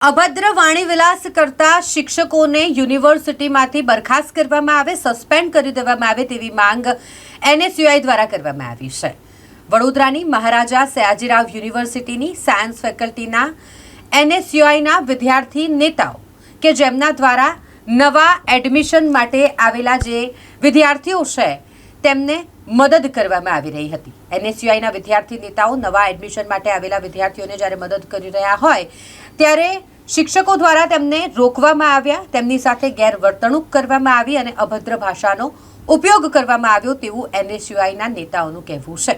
અભદ્ર વાણી વિલાસ કરતા શિક્ષકોને યુનિવર્સિટીમાંથી બરખાસ્ત કરવામાં આવે, સસ્પેન્ડ કરી દેવામાં આવે તેવી માંગ એનએસયુઆઈ દ્વારા કરવામાં આવી છે. વડોદરાની મહારાજા સયાજીરાવ યુનિવર્સિટીની સાયન્સ ફેકલ્ટીના એનએસયુઆઈના વિદ્યાર્થી નેતાઓ કે જેમના દ્વારા નવા એડમિશન માટે આવેલા જે વિદ્યાર્થીઓ છે, તેમને મદદ કરવામાં આવી રહી હતી. એનએસયુઆઈના વિદ્યાર્થી નેતાઓ નવા એડમિશન માટે આવેલા વિદ્યાર્થીઓને જ્યારે મદદ કરી રહ્યા હોય, ત્યારે શિક્ષકો દ્વારા તેમને રોકવામાં આવ્યા, તેમની સાથે ગેરવર્તણૂક કરવામાં આવી અને અભદ્ર ભાષાનો ઉપયોગ કરવામાં આવ્યો તેવું એનએસયુઆઈના નેતાઓનું કહેવું છે.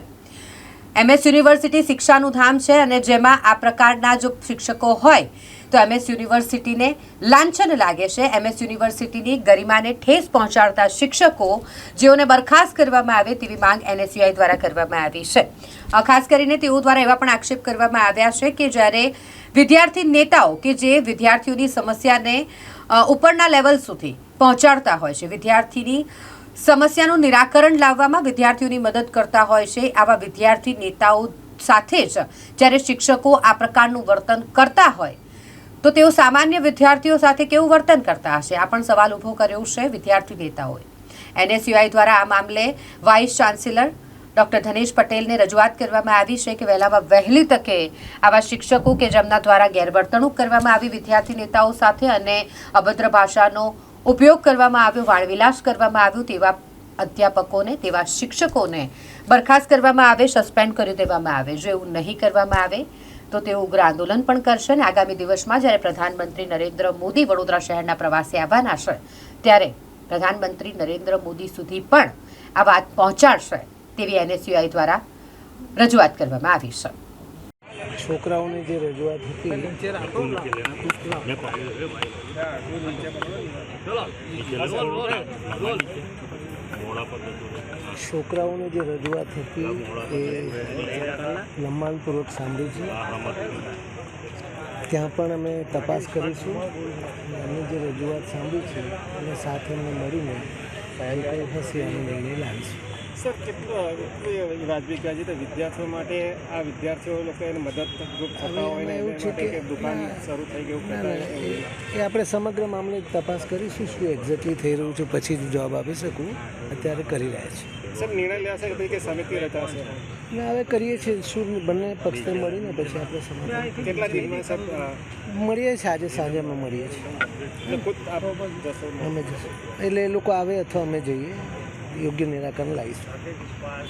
એમએસ યુનિવર્સિટી શિક્ષાનું ધામ છે અને જેમાં આ પ્રકારના જો શિક્ષકો હોય, તો એમએસ યુનિવર્સિટીને લાંછન લાગે છે. એમએસ યુનિવર્સિટીની ગરિમાને ઠેસ પહોંચાડતા શિક્ષકો જેઓને બરખાસ્ત કરવામાં આવે તેવી માંગ એનએસયુઆઈ દ્વારા કરવામાં આવી છે. ખાસ કરીને તેઓ દ્વારા એવા પણ આક્ષેપ કરવામાં આવ્યા છે કે જ્યારે વિદ્યાર્થી નેતાઓ કે જે વિદ્યાર્થીઓની સમસ્યાને ઉપરના લેવલ સુધી પહોંચાડતા હોય છે. વિદ્યાર્થીની સમસ્યાનું નિરાકરણ લાવવામાં વિદ્યાર્થીઓની મદદ કરતા હોય છે. આવા વિદ્યાર્થી નેતાઓ સાથે જ જ્યારે શિક્ષકો આ પ્રકારનું વર્તન કરતા હોય, તો તેઓ સામાન્ય વિદ્યાર્થીઓ સાથે કેવું વર્તન કરતા હશે? આ પણ સવાલ ઊભો કર્યો છે વિદ્યાર્થી નેતાઓએ. એનએસયુઆઈ દ્વારા આ મામલે વાઇસ ચાન્સેલર ડોક્ટર ધનેશ પટેલને રજૂઆત કરવામાં આવી છે કે વહેલામાં વહેલી તકે આવા શિક્ષકો કે જેમના દ્વારા ગેરવર્તણૂક કરવામાં આવી, વિદ્યાર્થી નેતાઓ સાથે અને અભદ્ર ભાષાનો ઉપયોગ કરવામાં આવ્યો, વાળવિલાસ કરવામાં આવ્યો, તેવા અધ્યાપકોને, તેવા શિક્ષકોને બરખાસ્ત કરવામાં આવે, સસ્પેન્ડ કરી દેવામાં આવે. જો એવું નહીં કરવામાં આવે, તો તેઓ ઉગ્ર આંદોલન પણ કરશે અને આગામી દિવસમાં જ્યારે પ્રધાનમંત્રી નરેન્દ્ર મોદી વડોદરા શહેરના પ્રવાસે આવવાના છે, ત્યારે પ્રધાનમંત્રી નરેન્દ્ર મોદી સુધી પણ આ વાત પહોંચાડશે. તેવી એનએસયુઆઈ દ્વારા રજૂઆત કરવામાં આવી છે. છોકરાઓની જે રજૂઆત હતી, છોકરાઓની જે રજૂઆત હતી, એ લંબાણપૂર્વક સાંભળી છે ત્યાં પણ અમે તપાસ કરીશું. અમે જે રજૂઆત સાંભળી છે અને સાથે અમે મળીને કંઈ હશે અમે નિર્ણય લાવીશું. સર કેટલું વાજબી છે તો વિદ્યાર્થીઓ માટે આ વિદ્યાર્થીઓ લોકો એને મદદરૂપ થતા હોય ને એવું છે કે- દુકાન. શરૂ થઈ ગયું એ આપણે સમગ્ર મામલે તપાસ કરીશું શું એક્ઝેક્ટલી થઈ રહ્યું છે પછી જ જવાબ આપી શકું. અત્યારે કરી રહ્યા છીએ સર નિર્ણય લેશે કે કે સમિતિ રચાશે? ના હવે કરીએ છીએ. શું બંને પક્ષને મળીને પછી આપણે સમજ કેટલા દિવસમાં સર મળીએ છીએ આજે સાંજે અમે મળીએ છીએ. અમે જશું. એટલે એ લોકો આવે અથવા અમે જઈએ. યોગ્ય નિરાકરણ લાવીશું.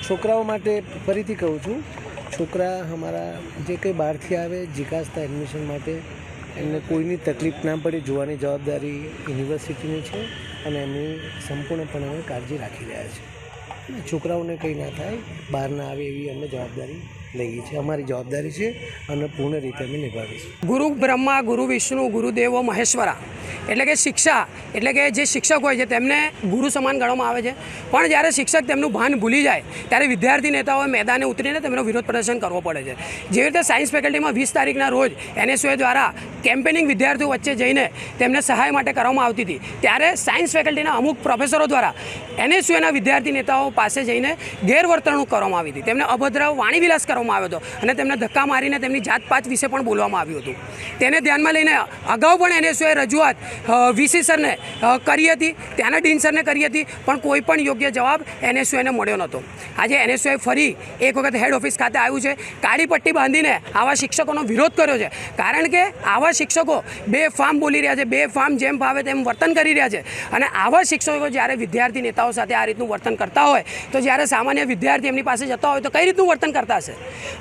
છોકરાઓ માટે ફરીથી કહું છું, છોકરા અમારા જે કંઈ બહારથી આવે, જીકાસતા એડમિશન માટે, એમને કોઈની તકલીફ ના પડે, જોવાની જવાબદારી યુનિવર્સિટીની છે અને એમની સંપૂર્ણપણે અમે કાળજી રાખી રહ્યા છીએ છોકરાઓને કંઈ ના થાય બહાર ના આવે એવી અમે જવાબદારી લઈએ છીએ. અમારી જવાબદારી છે અને પૂર્ણ રીતે અમે નિભાવીશું ગુરુ બ્રહ્મા, ગુરુ વિષ્ણુ ગુરુદેવો મહેશ્વરા. એટલે કે શિક્ષા. એટલે કે જે શિક્ષક હોય છે, તેમને ગુરુ સમાન ગણવામાં આવે છે. પણ જ્યારે શિક્ષક તેમનું ભાન ભૂલી જાય, ત્યારે વિદ્યાર્થી નેતાઓએ મેદાને ઉતરીને તેમનો વિરોધ પ્રદર્શન કરવો પડે છે. જેવી રીતે સાયન્સ ફેકલ્ટીમાં વીસ તારીખના રોજ એનએસયુએ દ્વારા કેમ્પેનિંગ વિદ્યાર્થીઓ વચ્ચે જઈને તેમને સહાય માટે કરવામાં આવતી હતી, ત્યારે સાયન્સ ફેકલ્ટીના અમુક પ્રોફેસરો દ્વારા એનએસયુએના વિદ્યાર્થી નેતાઓ પાસે જઈને ગેરવર્તણૂક કરવામાં આવી હતી. તેમને અભદ્ર વાણીવિલાસ કરવામાં આવ્યો હતો અને તેમને ધક્કા મારીને તેમની જાતપાત વિશે પણ બોલવામાં આવ્યું હતું. તેને ધ્યાનમાં લઈને અગાઉ પણ એનએસયુએ રજૂઆત વીસી સરને કરી હતી, ત્યાંના ડીન સરને કરી હતી, પણ કોઈ પણ યોગ્ય જવાબ એનએસયુને મળ્યો નહોતો. આજે એનએસયુએ ફરી એક વખત હેડ ઓફિસ ખાતે આવ્યું છે, કાળી પટ્ટી બાંધીને આવા શિક્ષકોનો વિરોધ કર્યો છે. કારણ કે આવા શિક્ષકો બે ફાર્મ બોલી રહ્યા છે, બે ફાર્મ જેમ ફાવે તેમ વર્તન કરી રહ્યા છે. અને આવા શિક્ષકો જ્યારે વિદ્યાર્થી નેતાઓ સાથે આ રીતનું વર્તન કરતા હોય તો જ્યારે સામાન્ય વિદ્યાર્થી એમની પાસે જતા હોય તો કઈ રીતનું વર્તન કરતા હશે?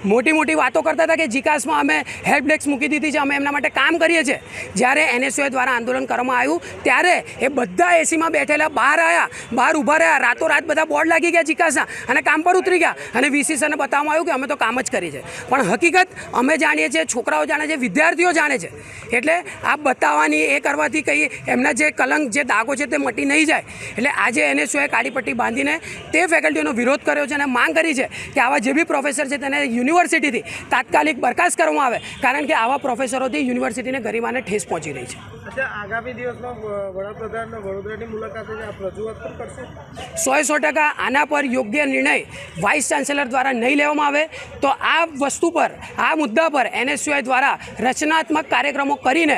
મોટી મોટી વાતો કરતા હતા કે જીકાસમાં અમે હેલ્પ ડેસ્ક મૂકી દીધી છે, અમે એમના માટે કામ કરીએ છીએ. જ્યારે એનએસયુએ દ્વારા આંદોલન કરવામાં આવ્યું, ત્યારે એ બધા એસીમાં બેઠેલા, બહાર આવ્યા બહાર ઊભા રહ્યા, રાતોરાત બધા બોર્ડ લાગી ગયા જીકાસના અને કામ પર ઉતરી ગયા. અને વીસી સરને બતાવવામાં આવ્યું કે અમે તો કામ જ કરી છે પણ હકીકત, અમે જાણીએ છીએ, છોકરાઓ જાણે છે, વિદ્યાર્થીઓ જાણે છે. એટલે આ બતાવવાની એ કરવાથી કંઈ એમના જે કલંક, જે દાગો છે તે મટી નહીં જાય. એટલે આજે એનએસયુએ કાળી પટ્ટી બાંધીને તે ફેકલ્ટીઓનો વિરોધ કર્યો છે અને માંગ કરી છે કે આવા જે બી પ્રોફેસર છે તેને યુનિવર્સિટીથી તાત્કાલિક બરખાસ્ત કરવામાં આવે. કારણ કે આવા પ્રોફેસરોથી યુનિવર્સિટીને ગરિમાને ઠેસ પહોંચી રહી છે. આગામી દિવસમાં વડાપ્રધાન વડોદરાની મુલાકાતે રજૂઆત પણ કરશે? સો સો ટકા આના પર યોગ્ય નિર્ણય વાઇસ ચાન્સેલર દ્વારા નહીં લેવામાં આવે. તો આ વસ્તુ પર આ મુદ્દા પર એનએસયુઆઈ દ્વારા રચનાત્મક કાર્યક્રમો કરીને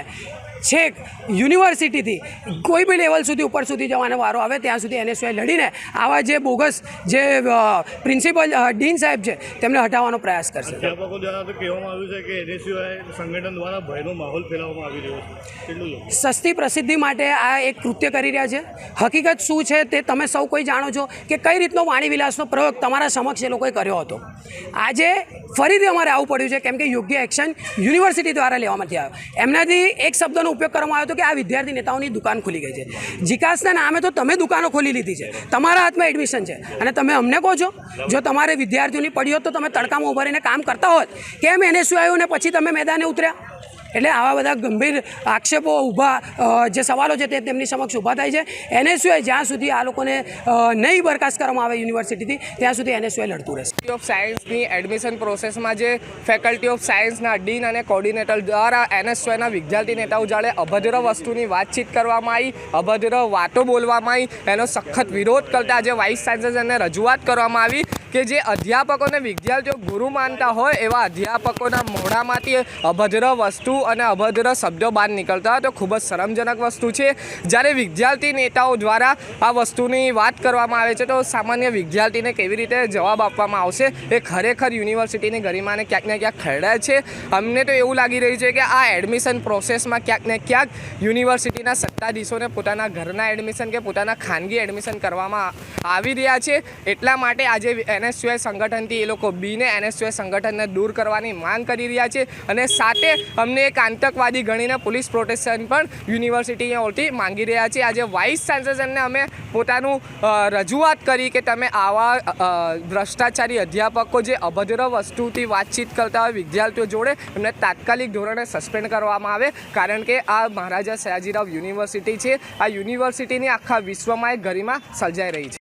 છેક યુનિવર્સિટીથી. કોઈ બી લેવલ સુધી ઉપર સુધી જવાનો વારો આવે ત્યાં સુધી એનએસયુઆઈ લડીને આવા જે બોગસ જે પ્રિન્સિપલ ડીન સાહેબ છે તેમને હટાવવાનો પ્રયાસ કરશે. અધ્યાપકો દ્વારા તો કહેવામાં આવ્યું છે કે એનએસયુઆઈ સંગઠન દ્વારા ભયનો માહોલ ફેલાવવામાં આવી રહ્યો છે. સસ્તી પ્રસિદ્ધિ માટે આ એક કૃત્ય કરી રહ્યા છે. હકીકત શું છે તે તમે સૌ કોઈ જાણો છો કે કઈ રીતનો વાણીવિલાસનો પ્રયોગ તમારા સમક્ષ એ લોકોએ કર્યો હતો. આજે ફરીથી અમારે આવું પડ્યું છે કેમ કે યોગ્ય એક્શન યુનિવર્સિટી દ્વારા લેવામાં નથી આવ્યો. એમનાથી એક શબ્દનો ઉપયોગ કરવામાં આવ્યો હતો કે આ વિદ્યાર્થી નેતાઓની દુકાન ખુલી ગઈ છે. જીકાસના નામે તો તમે દુકાનો ખોલી લીધી છે. તમારા હાથમાં એડમિશન છે. અને તમે અમને કહો છો, જો તમારે વિદ્યાર્થીઓની પડી હોત તો તમે તડકામાં ઊભા રહીને કામ કરતા હોત, કેમ એને શું આવ્યું ને પછી તમે મેદાને ઉતર્યા? એટલે આવા બધા ગંભીર આક્ષેપો ઊભા જે સવાલો છે તે તેમની સમક્ષ ઊભા થાય છે. એનએસયુએ જ્યાં સુધી આ લોકોને નહીં બરખાસ્ત કરવામાં આવે યુનિવર્સિટીથી, ત્યાં સુધી એનએસયુએ લડતું રહેશે. ફેકલ્ટી ઓફ સાયન્સની એડમિશન પ્રોસેસમાં જે ફેકલ્ટી ઓફ સાયન્સના ડીન અને કોર્ડિનેટર દ્વારા એનએસયુના વિદ્યાર્થી નેતાઓ જાણે અભદ્ર વસ્તુની વાતચીત કરવામાં આવી, અભદ્ર વાતો બોલવામાં આવી, એનો સખત વિરોધ કરતા આજે વાઇસ ચાન્સેલરને રજૂઆત કરવામાં આવી કે જે અધ્યાપકોને વિદ્યાર્થીઓ ગુરુ માનતા હોય એવા અધ્યાપકોના મોઢામાંથી અભદ્ર વસ્તુ અને અભદ્ર શબ્દો બહાર નીકળતા તો ખૂબ જ શરમજનક વસ્તુ છે. જ્યારે વિદ્યાર્થી નેતાઓ દ્વારા આ વસ્તુની વાત કરવામાં આવે છે તો સામાન્ય વિદ્યાર્થીને કેવી રીતે જવાબ આપવામાં આવશે? એ ખરેખર યુનિવર્સિટીની ગરિમાને ક્યાંક ને ક્યાંક ખરડાય છે. અમને તો એવું લાગી રહ્યું છે કે આ એડમિશન પ્રોસેસમાં ક્યાંક ને ક્યાંક યુનિવર્સિટીના સત્તાધીશોને પોતાના ઘરના એડમિશન કે પોતાના ખાનગી એડમિશન કરવામાં આવી રહ્યા છે. એટલા માટે આજે એનએસયુઆઈ સંગઠનથી એ લોકો બીને એનએસયુઆઈ સંગઠનને દૂર કરવાની માંગ કરી રહ્યા છે અને સાથે અમને એક આતંકવાદી ગણીને પોલીસ પ્રોટેક્શન પણ યુનિવર્સિટીઓથી માંગી રહ્યા છે. આજે વાઇસ ચાન્સેલરને અમે પોતાનું રજૂઆત કરી કે તમે આવા ભ્રષ્ટાચારી અધ્યાપકો જે અભદ્ર વસ્તુથી વાતચીત કરતા હોય વિદ્યાર્થીઓ જોડે, એમને તાત્કાલિક ધોરણે સસ્પેન્ડ કરવામાં આવે. કારણ કે આ મહારાજા સયાજીરાવ યુનિવર્સિટી છે. આ યુનિવર્સિટીની આખા વિશ્વમાં એક ગરિમા સર્જાઈ રહી છે.